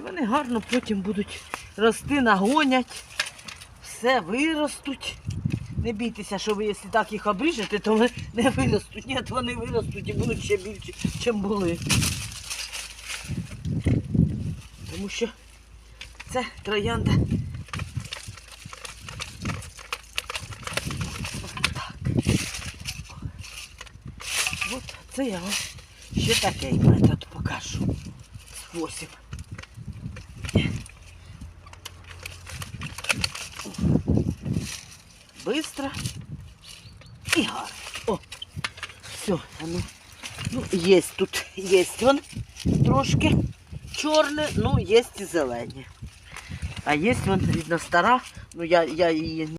вони гарно потім будуть рости, нагонять, все виростуть. Не бійтеся, що ви, якщо так їх обріжете, то вони не виростуть. Ні, вони виростуть і будуть ще більші, ніж були. Тому що це троянда. Так. От це я вам ще такий метод покажу. Спосіб. Быстро і гарно. О, все, а ну, ну, є тут, є вон трошки чорне, ну, є і зелені. А є вон, видно, стара, ну я, я її